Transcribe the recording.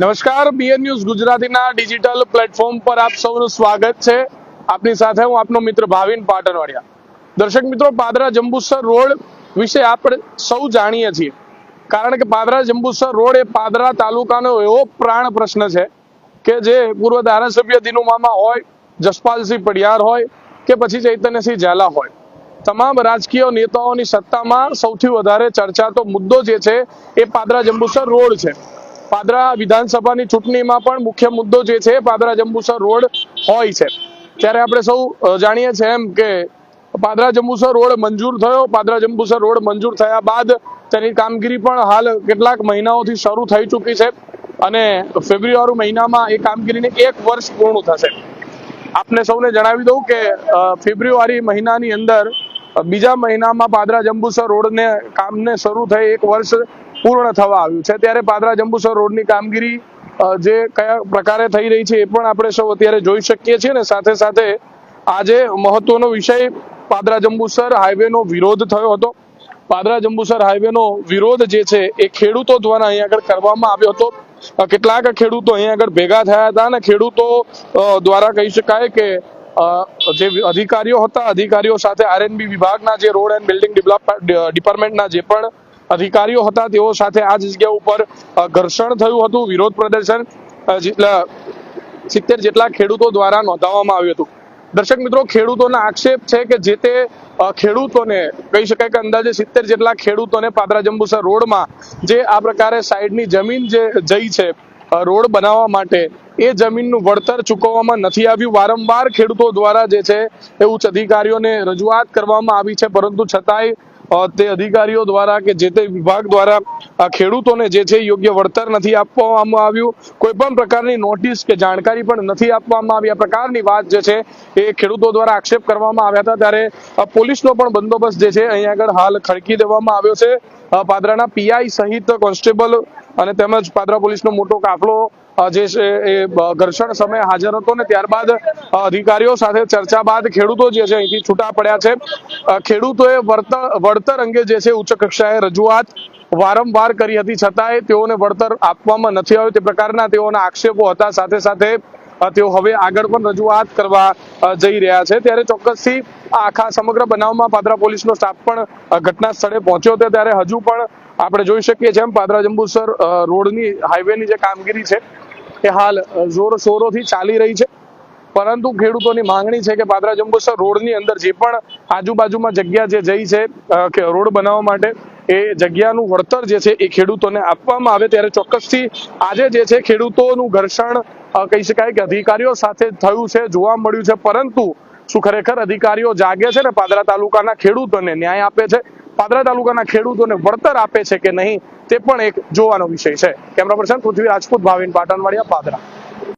નમસ્કાર BN news ગુજરાતીના digital platform પર આપ સૌનું સ્વાગત છે. આપની સાથે હું આપનો મિત્ર ભાવિન પાટણવાડિયા. દર્શક મિત્રો, પાદરા જંબુસર રોડ વિશે આપણે સૌ જાણીએ છીએ. કારણ કે પાદરા જંબુસર રોડ એ પાદરા તાલુકાનો એવો પ્રાણ પ્રશ્ન છે કે જે પૂર્વ ધારાસભ્ય દિનુ મામા હોય, જસપાલસિંહ પડિયાર હોય કે પછી ચૈતન્યસિંહ ઝાલા હોય. તમામ રાજકીય નેતાઓની સત્તામાં સૌથી વધારે ચર્ચાતો મુદ્દો જે છે એ પાદરા જંબુસર રોડ છે. પાદરા વિધાનસભાની ચૂંટણીમાં પણ મુખ્ય મુદ્દો જે છે, પાદરા જંબુસર રોડ હોય છે. ત્યારે આપણે સૌ જાણીએ છીએ એમ કે પાદરા જંબુસર રોડ મંજૂર થયો. પાદરા જંબુસર રોડ મંજૂર થયા બાદ તેની કામગીરી પણ હાલ કેટલાક મહિનાઓથી શરૂ થઈ ચૂકી છે અને ફેબ્રુઆરી મહિનામાં એ કામગીરીને એક વર્ષ પૂર્ણ થશે. આપને સૌને જણાવી દઉં કે ફેબ્રુઆરી મહિનાની અંદર બીજા મહિનામાં પાદરા જંબુસર રોડને કામને શરૂ થઈ એક વર્ષ પૂર્ણ થવા આવ્યું છે. ત્યારે પાદરા જંબુસર રોડની કામગીરી જે કયા પ્રકારે થઈ રહી છે એ પણ આપણે સૌ અત્યારે જોઈ શકીએ છીએ ને સાથે સાથે આજે મહત્વનો વિષય પાદરા જંબુસર હાઈવેનો વિરોધ થયો હતો. પાદરા જંબુસર હાઈવેનો વિરોધ જે છે એ ખેડૂતો દ્વારા અહીંયા આગળ કરવામાં આવ્યો હતો. કેટલાક ખેડૂતો અહીંયા આગળ ભેગા થયા હતા અને ખેડૂતો દ્વારા કહી શકાય કે જે અધિકારીઓ હતા, અધિકારીઓ સાથે આરએનબી વિભાગના જે રોડ એન્ડ બિલ્ડિંગ ડિપાર્ટમેન્ટના જે પણ અધિકારીઓ હતા, તેઓ સાથે આ જગ્યા ઉપર ઘર્ષણ થયું હતું, વિરોધ પ્રદર્શન જેટલા સિત્તેર જેટલા ખેડૂતો દ્વારા નોંધાવવામાં આવ્યું હતું. દર્શક મિત્રો, ખેડૂતોના આક્ષેપ છે કે જે તે ખેડૂતોને, કહી શકાય કે અંદાજે સિત્તેર જેટલા ખેડૂતોને પાદરા જંબુસર રોડમાં જે આ પ્રકારે સાઈડની જમીન જે જઈ છે રોડ બનાવવા માટે એ જમીનનું વળતર ચૂકવવામાં નથી આવ્યું. વારંવાર ખેડૂતો દ્વારા જે છે એ ઉચ્ચ અધિકારીઓને રજૂઆત કરવામાં આવી છે. પરંતુ છતાંય તે અધિકારીઓ દ્વારા કે જે તે વિભાગ દ્વારા ખેડૂતોને જે છે યોગ્ય વળતર નથી આપવામાં આવ્યું. કોઈ પણ પ્રકારની નોટિસ કે જાણકારી પણ નથી આપવામાં આવી. આ પ્રકારની વાત જે છે એ ખેડૂતો દ્વારા આક્ષેપ કરવામાં આવ્યા હતા. ત્યારે પોલીસનો પણ બંદોબસ્ત જે છે અહીંયા આગળ હાલ ખડકી દેવામાં આવ્યો છે. પાદરાના પીઆઈ સહિત કોન્સ્ટેબલ અને તેમજ પાદરા પોલીસનો મોટો કાફલો જે છે, એ ઘર્ષણ સમયે હાજર હતો ને ત્યારબાદ અધિકારીઓ સાથે ચર્ચા બાદ ખેડૂતો જે છે અહીંથી છૂટા પડ્યા છે. ખેડૂતોએ વળતર અંગે જે છે ઉચ્ચ કક્ષાએ રજૂઆત વારંવાર કરી હતી, છતાંય તેઓને વળતર આપવામાં નથી આવ્યું. તે પ્રકારના તેઓના આક્ષેપો હતા. સાથે સાથે તેઓ હવે આગળ પણ રજૂઆત કરવા જઈ રહ્યા છે. ત્યારે ચોક્કસથી આખા સમગ્ર બનાવમાં પાદરા પોલીસનો સ્ટાફ પણ ઘટના સ્થળે પહોંચ્યો હતો. ત્યારે હજુ પણ આપણે જોઈ શકીએ છીએ એમ પાદરા જંબુસર રોડની હાઈવેની જે કામગીરી છે, એ હાલ જોર શોરોથી ચાલી રહી છે. પરંતુ ખેડૂતોની માંગણી છે કે પાદરા જંબુસર રોડની અંદર જે પણ આજુબાજુમાં જગ્યા જે જઈ છે કે રોડ બનાવવા માટે, એ જગ્યાનું વળતર જે છે એ ખેડૂતોને આપવામાં આવે ત્યારે ચોક્કસથી આજે જે છે ખેડૂતોનું ઘર્ષણ કહી શકાય કે અધિકારીઓ સાથે થયું છે, જોવા મળ્યું છે. પરંતુ શું ખરેખર અધિકારીઓ જાગે છે ને પાદરા તાલુકાના ખેડૂતોને ન્યાય આપે છે? પાદરા તાલુકાના ખેડૂતોને વળતર આપે છે કે નહીં તે પણ એક જોવાનો વિષય છે. Camera person Prithvi Rajput Bhavin Patanvadiya Padra.